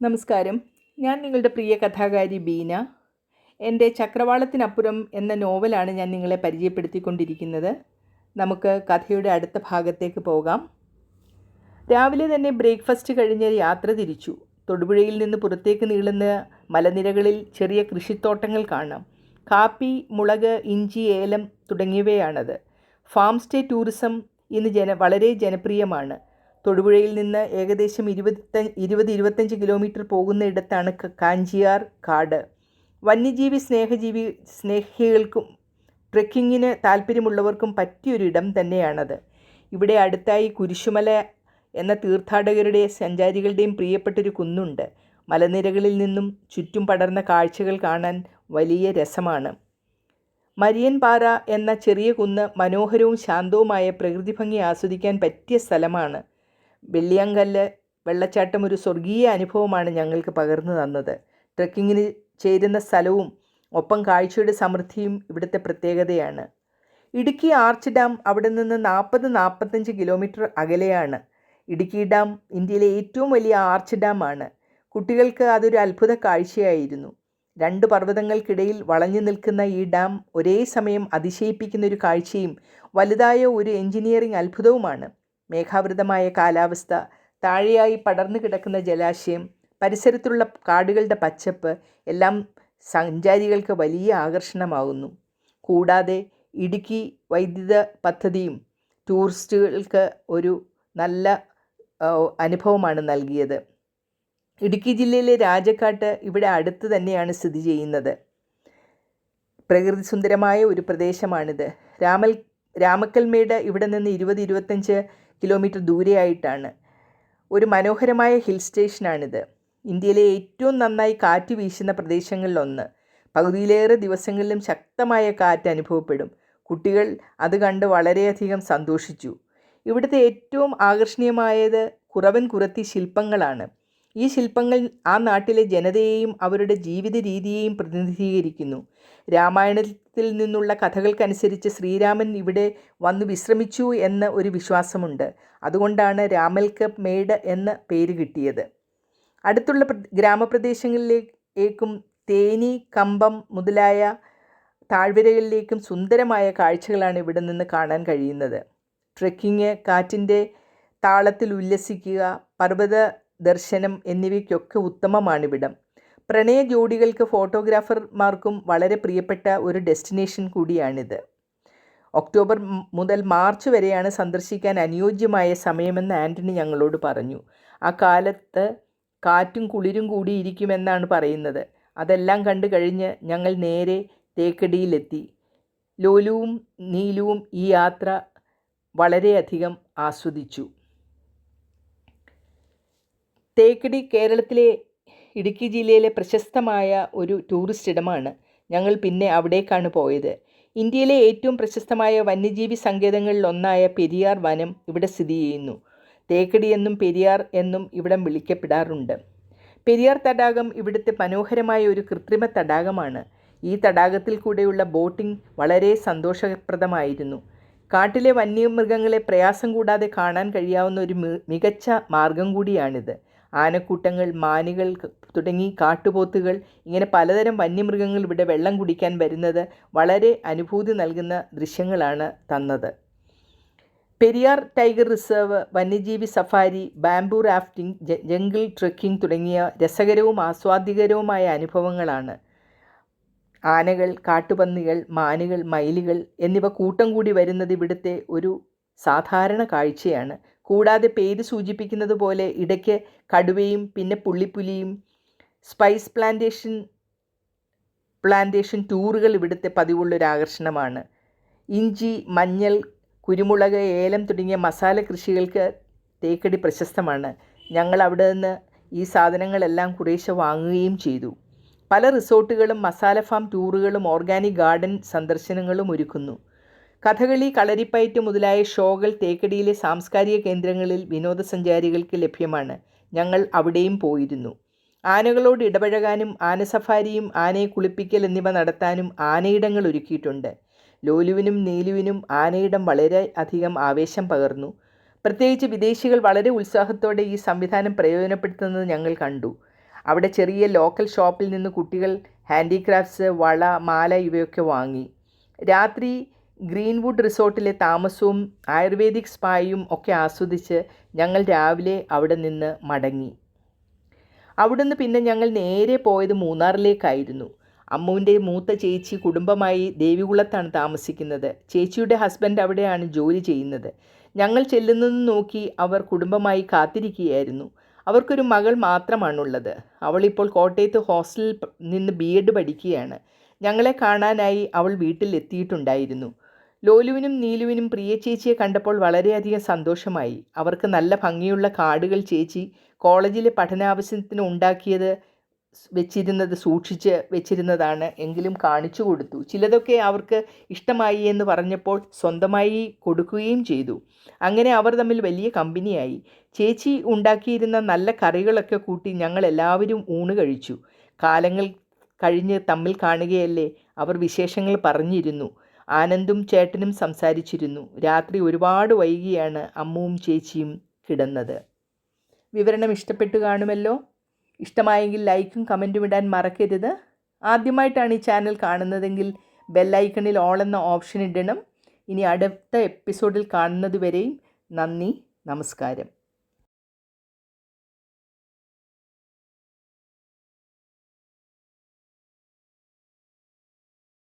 നമസ്കാരം. ഞാൻ നിങ്ങളുടെ പ്രിയ കഥാകാരി ബീന. എന്റെ ചക്രവാളത്തിനപ്പുറം എന്ന നോവലാണ് ഞാൻ നിങ്ങളെ പരിചയപ്പെടുത്തിക്കൊണ്ടിരിക്കുന്നത്. നമുക്ക് കഥയുടെ അടുത്ത ഭാഗത്തേക്ക് പോകാം. രാവിലെ തന്നെ ബ്രേക്ക്ഫാസ്റ്റ് കഴിഞ്ഞ് യാത്ര തിരിച്ചു. തൊടുപുഴയിൽ നിന്ന് പുറത്തേക്ക് നീളുന്ന മലനിരകളിൽ ചെറിയ കൃഷിത്തോട്ടങ്ങൾ കാണാം. കാപ്പി മുളക് ഇഞ്ചി ഏലം തുടങ്ങിയവയാണത്. ഫാം സ്റ്റേ ടൂറിസം ഇന്ന് ജന വളരെ ജനപ്രിയമാണ്. തൊടുപുഴയിൽ നിന്ന് ഏകദേശം ഇരുപത്ത ഇരുപത് ഇരുപത്തഞ്ച് കിലോമീറ്റർ പോകുന്നിടത്താണ് കാഞ്ചിയാർ കാട്. വന്യജീവി സ്നേഹജീവി സ്നേഹികൾക്കും ട്രെക്കിങ്ങിന് താല്പര്യമുള്ളവർക്കും പറ്റിയൊരിടം തന്നെയാണത്. ഇവിടെ അടുത്തായി കുരിശുമല എന്ന തീർത്ഥാടകരുടെ സഞ്ചാരികളുടെയും പ്രിയപ്പെട്ടൊരു കുന്നുണ്ട്. മലനിരകളിൽ നിന്നും ചുറ്റും പടർന്ന കാഴ്ചകൾ കാണാൻ വലിയ രസമാണ്. മരിയൻ പാറ എന്ന ചെറിയ കുന്ന് മനോഹരവും ശാന്തവുമായ പ്രകൃതി ഭംഗി ആസ്വദിക്കാൻ പറ്റിയ സ്ഥലമാണ്. വെള്ളിയങ്കല്ല് വെള്ളച്ചാട്ടം ഒരു സ്വർഗീയ അനുഭവമാണ് ഞങ്ങൾക്ക് പകർന്നു തന്നത്. ട്രക്കിങ്ങിന് ചേരുന്ന സ്ഥലവും ഒപ്പം കാഴ്ചയുടെ സമൃദ്ധിയും ഇവിടുത്തെ പ്രത്യേകതയാണ്. ഇടുക്കി ആർച്ച് ഡാം അവിടെ നിന്ന് നാൽപ്പത് നാൽപ്പത്തഞ്ച് കിലോമീറ്റർ അകലെയാണ്. ഇടുക്കി ഡാം ഇന്ത്യയിലെ ഏറ്റവും വലിയ ആർച്ച് ഡാം ആണ് കുട്ടികൾക്ക് അതൊരു അത്ഭുത കാഴ്ചയായിരുന്നു. രണ്ട് പർവതങ്ങൾക്കിടയിൽ വളഞ്ഞു നിൽക്കുന്ന ഈ ഡാം ഒരേ സമയം അതിശയിപ്പിക്കുന്ന ഒരു കാഴ്ചയും വലുതായ ഒരു എഞ്ചിനീയറിംഗ് അത്ഭുതവുമാണ്. മേഘാവൃതമായ കാലാവസ്ഥ താഴെയായി പടർന്നു കിടക്കുന്ന ജലാശയം പരിസരത്തുള്ള കാടുകളുടെ പച്ചപ്പ് എല്ലാം സഞ്ചാരികൾക്ക് വലിയ ആകർഷണമാകുന്നു. കൂടാതെ ഇടുക്കി വൈദ്യുത പദ്ധതിയും ടൂറിസ്റ്റുകൾക്ക് ഒരു നല്ല അനുഭവമാണ് നൽകിയത്. ഇടുക്കി ജില്ലയിലെ രാജക്കാട്ട് ഇവിടെ അടുത്ത് തന്നെയാണ് സ്ഥിതി ചെയ്യുന്നത്. പ്രകൃതി സുന്ദരമായ ഒരു പ്രദേശമാണിത്. രാമൽ രാമക്കൽമേട് ഇവിടെ നിന്ന് ഇരുപത് ഇരുപത്തഞ്ച് കിലോമീറ്റർ ദൂരെയായിട്ടാണ്. ഒരു മനോഹരമായ ഹിൽ സ്റ്റേഷനാണിത്. ഇന്ത്യയിലെ ഏറ്റവും നന്നായി കാറ്റ് വീശുന്ന പ്രദേശങ്ങളിലൊന്ന്. പകുതിയിലേറെ ദിവസങ്ങളിലും ശക്തമായ കാറ്റ് അനുഭവപ്പെടും. കുട്ടികൾ അത് കണ്ട് വളരെയധികം സന്തോഷിച്ചു. ഇവിടുത്തെ ഏറ്റവും ആകർഷണീയമായത് കുറവൻ കുറത്തി ശില്പങ്ങളാണ്. ഈ ശില്പങ്ങൾ ആ നാട്ടിലെ ജനതയെയും അവരുടെ ജീവിത രീതിയെയും പ്രതിനിധീകരിക്കുന്നു. രാമായണത്തിൽ നിന്നുള്ള കഥകൾക്കനുസരിച്ച് ശ്രീരാമൻ ഇവിടെ വന്ന് വിശ്രമിച്ചു എന്ന ഒരു വിശ്വാസമുണ്ട്. അതുകൊണ്ടാണ് രാമൽക്ക് മേട് എന്ന പേര് കിട്ടിയത്. അടുത്തുള്ള പ്ര- ഗ്രാമപ്രദേശങ്ങളിലേക്കും തേനി കമ്പം മുതലായ താഴ്വരകളിലേക്കും സുന്ദരമായ കാഴ്ചകളാണ് ഇവിടെ നിന്ന് കാണാൻ കഴിയുന്നത്. ട്രെക്കിങ് കാറ്റിന്റെ താളത്തിൽ ഉല്ലസിക്കുക പർവത ദർശനം എന്നിവയ്ക്കൊക്കെ ഉത്തമമാണിവിടം. പ്രണയ ജോഡികൾക്ക് ഫോട്ടോഗ്രാഫർമാർക്കും വളരെ പ്രിയപ്പെട്ട ഒരു ഡെസ്റ്റിനേഷൻ കൂടിയാണിത്. ഒക്ടോബർ മുതൽ മാർച്ച് വരെയാണ് സന്ദർശിക്കാൻ അനുയോജ്യമായ സമയമെന്ന് ആന്റണി ഞങ്ങളോട് പറഞ്ഞു. ആ കാലത്ത് കാറ്റും കുളിരും കൂടി കൂടിയിരിക്കുമെന്നാണ് പറയുന്നത്. അതെല്ലാം കണ്ടു കഴിഞ്ഞ് ഞങ്ങൾ നേരെ തേക്കടിയിലെത്തി. ലോലുവും നീലുവും ഈ യാത്ര വളരെയധികം ആസ്വദിച്ചു. തേക്കടി കേരളത്തിലെ ഇടുക്കി ജില്ലയിലെ പ്രശസ്തമായ ഒരു ടൂറിസ്റ്റ് ഇടമാണ്. ഞങ്ങൾ പിന്നെ അവിടേക്കാണ് പോയത്. ഇന്ത്യയിലെ ഏറ്റവും പ്രശസ്തമായ വന്യജീവി സങ്കേതങ്ങളിൽ ഒന്നായ പെരിയാർ വനം ഇവിടെ സ്ഥിതി ചെയ്യുന്നു. തേക്കടി എന്നും പെരിയാർ എന്നും ഇവിടം വിളിക്കപ്പെടാറുണ്ട്. പെരിയാർ തടാകം ഇവിടുത്തെ മനോഹരമായ ഒരു കൃത്രിമ തടാകമാണ്. ഈ തടാകത്തിൽ കൂടെയുള്ള ബോട്ടിംഗ് വളരെ സന്തോഷപ്രദമായിരുന്നു. കാട്ടിലെ വന്യമൃഗങ്ങളെ പ്രയാസം കൂടാതെ കാണാൻ കഴിയാവുന്ന ഒരു മികച്ച മാർഗം കൂടിയാണിത്. ആനക്കൂട്ടങ്ങൾ മാനുകൾ തുടങ്ങി കാട്ടുപോത്തുകൾ ഇങ്ങനെ പലതരം വന്യമൃഗങ്ങൾ ഇവിടെ വെള്ളം കുടിക്കാൻ വരുന്നത് വളരെ അനുഭൂതി നൽകുന്ന ദൃശ്യങ്ങളാണ് തന്നത്. പെരിയാർ ടൈഗർ റിസർവ് വന്യജീവി safari bamboo rafting jungle trekking തുടങ്ങിയ രസകരവും ആസ്വാദ്യകരവുമായ അനുഭവങ്ങളാണ്. ആനകൾ കാട്ടുപന്നികൾ മാനുകൾ മയിലുകൾ എന്നിവ കൂട്ടം കൂടി വരുന്നത് ഇവിടുത്തെ ഒരു സാധാരണ കാഴ്ചയാണ്. കൂടാതെ പേര് സൂചിപ്പിക്കുന്നത് പോലെ ഇടയ്ക്ക് കടുവയും പിന്നെ പുള്ളിപ്പുലിയും സ്പൈസ് പ്ലാന്റേഷൻ പ്ലാന്റേഷൻ ടൂറുകൾ ഇവിടുത്തെ പതിവുള്ളൊരു ആകർഷണമാണ് ഇഞ്ചി മഞ്ഞൾ കുരുമുളക് ഏലം തുടങ്ങിയ മസാല കൃഷികൾക്ക് തേക്കടി പ്രശസ്തമാണ്. ഞങ്ങൾ അവിടെ നിന്ന് ഈ സാധനങ്ങളെല്ലാം കുറേശ്ശെ വാങ്ങുകയും ചെയ്തു. പല റിസോർട്ടുകളും മസാല ഫാം ടൂറുകളും ഓർഗാനിക് ഗാർഡൻ സന്ദർശനങ്ങളും ഒരുക്കുന്നു. കഥകളി കളരിപ്പയറ്റ് മുതലായ ഷോകൾ തേക്കടിയിലെ സാംസ്കാരിക കേന്ദ്രങ്ങളിൽ വിനോദസഞ്ചാരികൾക്ക് ലഭ്യമാണ്. ഞങ്ങൾ അവിടെയും പോയിരുന്നു. ആനകളോട് ഇടപഴകാനും ആന സഫാരിയും ആനയെ കുളിപ്പിക്കൽ എന്നിവ നടത്താനും ആനയിടങ്ങൾ ഒരുക്കിയിട്ടുണ്ട്. ലോലുവിനും നീലുവിനും ആനയിടം വളരെ അധികം ആവേശം പകർന്നു. പ്രത്യേകിച്ച് വിദേശികൾ വളരെ ഉത്സാഹത്തോടെ ഈ സംവിധാനം പ്രയോജനപ്പെടുത്തുന്നത് ഞങ്ങൾ കണ്ടു. അവിടെ ചെറിയ ലോക്കൽ ഷോപ്പിൽ നിന്ന് കുട്ടികൾ ഹാൻഡിക്രാഫ്റ്റ്സ് വള മാല ഇവയൊക്കെ വാങ്ങി. രാത്രി ഗ്രീൻവുഡ് റിസോർട്ടിലെ താമസവും ആയുർവേദിക് സ്പായും ഒക്കെ ആസ്വദിച്ച് ഞങ്ങൾ രാവിലെ അവിടെ നിന്ന് മടങ്ങി. അവിടുന്ന് പിന്നെ ഞങ്ങൾ നേരെ പോയത് മൂന്നാറിലേക്കായിരുന്നു. അമ്മുവിന്റെ മൂത്ത ചേച്ചി കുടുംബമായി ദേവികുളത്താണ് താമസിക്കുന്നത്. ചേച്ചിയുടെ ഹസ്ബൻഡ് അവിടെയാണ് ജോലി ചെയ്യുന്നത്. ഞങ്ങൾ ചെല്ലുന്നത് നോക്കി അവർ കുടുംബമായി കാത്തിരിക്കുകയായിരുന്നു. അവർക്കൊരു മകൾ മാത്രമാണുള്ളത്. അവളിപ്പോൾ കോട്ടയത്ത് ഹോസ്റ്റലിൽ നിന്ന് ബി എഡ് പഠിക്കുകയാണ്. ഞങ്ങളെ കാണാനായി അവൾ വീട്ടിൽ എത്തിയിട്ടുണ്ടായിരുന്നു ലോലുവിനും നീലുവിനും പ്രിയ ചേച്ചിയെ കണ്ടപ്പോൾ വളരെയധികം സന്തോഷമായി. അവർക്ക് നല്ല ഭംഗിയുള്ള കാർഡുകൾ ചേച്ചി കോളേജിലെ പഠനാവശ്യത്തിന് ഉണ്ടാക്കിയത് വെച്ചിരുന്നത് സൂക്ഷിച്ച് വെച്ചിരുന്നതാണ് എങ്കിലും കാണിച്ചു കൊടുത്തു. ചിലതൊക്കെ അവർക്ക് ഇഷ്ടമായി എന്ന് പറഞ്ഞപ്പോൾ സ്വന്തമായി കൊടുക്കുകയും ചെയ്തു. അങ്ങനെ അവർ തമ്മിൽ വലിയ കമ്പനിയായി. ചേച്ചി ഉണ്ടാക്കിയിരുന്ന നല്ല കറികളൊക്കെ കൂട്ടി ഞങ്ങൾ എല്ലാവരും ഊണ് കഴിച്ചു. കാലങ്ങൾ കഴിഞ്ഞ് തമ്മിൽ കാണുകയല്ലേ അവർ വിശേഷങ്ങൾ പറഞ്ഞിരുന്നു. ആനന്ദും ചേട്ടനും സംസാരിച്ചിരുന്നു. രാത്രി ഒരുപാട് വൈകിയാണ് അമ്മുവും ചേച്ചിയും കിടന്നത്. വിവരണം ഇഷ്ടപ്പെട്ടു കാണുമല്ലോ? ഇഷ്ടമായെങ്കിൽ ലൈക്കും കമന്റും ഇടാൻ മറക്കരുത്. ആദ്യമായിട്ടാണ് ഈ ചാനൽ കാണുന്നതെങ്കിൽ ബെല്ലൈക്കണിൽ ഓൾ എന്ന ഓപ്ഷൻ ഇടണം. ഇനി അടുത്ത എപ്പിസോഡിൽ കാണുന്നതുവരെയും നന്ദി നമസ്കാരം.